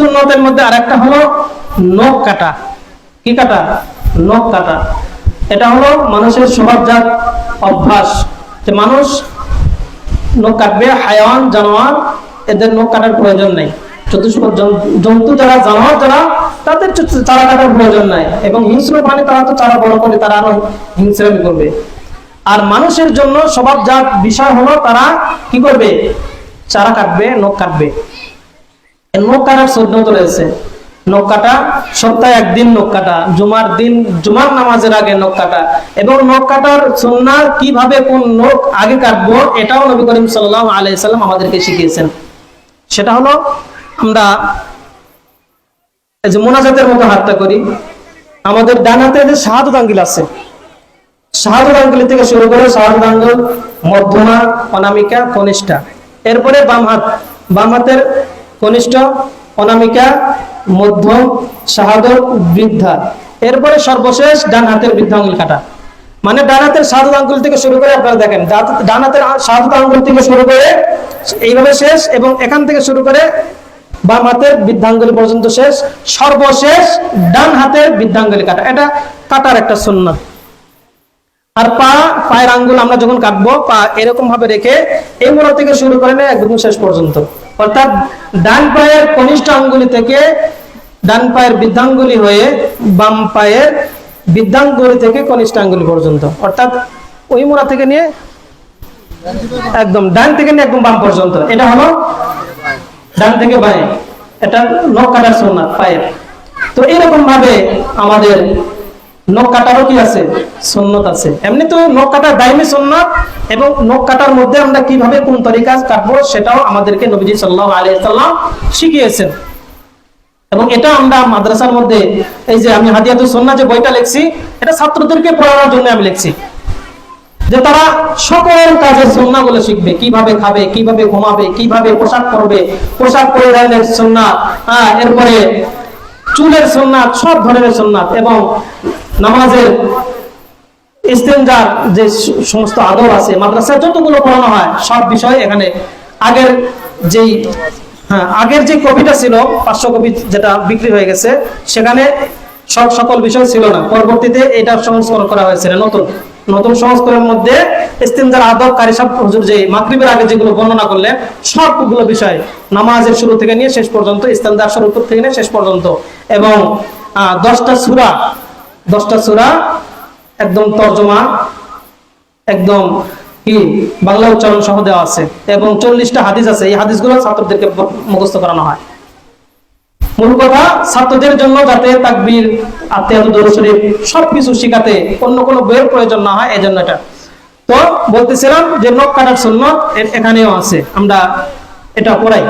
সুন্নতের মধ্যে আরেকটা হলো নখ কাটা। কি কাটা? নখ কাটা। এটা হলো মানুষের স্বভাবজাত অভ্যাস যে মানুষ নখ কাটবে হায়াওয়ান জানোয়ার, এদের নখ কাটার প্রয়োজন নেই। চতুষ্প জন্তু যারা, জানোয়ার যারা, তাদের চারা কাটার প্রয়োজন নাই। এবং হিংস্র প্রাণী তারা তো চারা বড় করে, তারা আরও হিংস্রামি করবে। আর মানুষের জন্য স্বভাবজাত বিষয় হলো তারা কি করবে? চারা কাটবে, নখ কাটবে। এই নখ রয়েছে নখ কাটা সপ্তাহে একদিন নখ কাটা জুমার দিন, জুমার নামাজের আগে নখ কাটা এবং নখ কাটার কীভাবে কোন আগে কাটবো, এটাও নবী করিম সাল্লাম আমাদেরকে শিখিয়েছেন। সেটা হলো, আমরা যে মোনাজাতের মতো হাতটা করি। আমাদের ডান হাতে যে শাহাদত আঙ্গিল আছে, শাহাদত আঙ্গুলি থেকে শুরু করে শাহাদত আঙ্গুল, মধ্যমা, অনামিকা, কনিষ্ঠা। এরপরে বাম হাত, বাম হাতের কনিষ্ঠ অনামিকা, মধ্যম শাহাদত বৃদ্ধা। এরপরে সর্বশেষ ডান হাতের বৃদ্ধা আঙ্গুল কাটা। মানে ডান হাতের শাহাদত আঙ্গুল থেকে শুরু করে আপনারা দেখেন ডান- হাতের আঙ্গুল থেকে শুরু করে এইভাবে শেষ এবং এখান থেকে শুরু করে বাম হাতের বৃদ্ধাঙ্গুলি পর্যন্ত শেষ। সর্বশেষ ডান হাতের বৃদ্ধাঙ্গুলি কাটা। এটা কাটার একটা সুন্নাত আর পা, পায়ের আঙ্গুল আমরা যখন কাটবো, পা এরকম ভাবে রেখে এই মোড়া থেকে শুরু করে নেয় একদম শেষ পর্যন্ত। অর্থাৎ ডান পায়ের কনিষ্ঠ আঙ্গুলি থেকে ডান পায়ের বৃদ্ধাঙ্গুলি হয়ে বাম পায়ের বৃদ্ধাঙ্গুলি থেকে কনিষ্ঠ আঙ্গুলি পর্যন্ত। অর্থাৎ ওই মোড়া থেকে নিয়ে একদম ডান থেকে নিয়ে একদম বাম পর্যন্ত। এটা হলো ডান থেকে বাঁয়ে। এটা নখ কাটার সোনার পায়ের। তো এরকম ভাবে আমাদের নখ কাটারও কি আছে? সুন্নত আছে। এমনি তো নখ কাটার দায়মি সুন্নত এবং নখ কাটার মধ্যে আমরা কীভাবে কোন তরিকা কাটবো সেটাও আমাদেরকে নবীজি সাল্লাম শিখিয়েছেন। এবং এটা আমরা মাদ্রাসার মধ্যে, এই যে আমি হাদিয়াতুল সুন্নাহ যে বইটা লিখছি, এটা ছাত্রদেরকে পড়ানোর জন্য আমি লিখছি। যে তারা সকল কাজের সুন্নাগুলো শিখবে, কীভাবে খাবে, কীভাবে ঘুমাবে, কীভাবে পোশাক পরবে, পোশাক পরিধানের সুন্নাত হ্যাঁ এরপরে চুলের সুন্নাত সব ধরনের সুন্নাত এবং নামাজের ইস্তেঞ্জার যে সমস্ত আদব আছে মাদ্রাসায় যতগুলো পড়ানো হয় সব বিষয় এখানে আগের যেই হ্যাঁ আগের যে কপিটা ছিল পাঁচশো কপি যেটা বিক্রি হয়ে গেছে সেখানে সব সকল বিষয় ছিল না। পরবর্তীতে এটা সংস্করণ করা হয়েছে নতুন। নতুন সংস্করণের মধ্যে ইস্তেঞ্জার আদব কারি সাহেব হুজুর যে মাগরিবের আগে যেগুলো বর্ণনা করলেন সবগুলো বিষয় নামাজের শুরু থেকে নিয়ে শেষ পর্যন্ত ইস্তেঞ্জার শুরু থেকে নিয়ে শেষ পর্যন্ত এবং আহ, দশটা সূরা দশটা সূরা, একদম তর্জমা, একদম কি, বাংলা উচ্চারণ সহ দেওয়া আছে। এবং চল্লিশটা হাদিস আছে, এই হাদিসগুলো ছাত্রদেরকে মুখস্থ করানো হয়। মূল কথা, ছাত্রদের জন্য যাতে আত্মীয় শরীফ সবকিছু শিখাতে অন্য কোনো বইয়ের প্রয়োজন না হয় এটা। তো বলতেছিলাম যে কাটার এখানেও আছে, আমরা এটা পড়াই।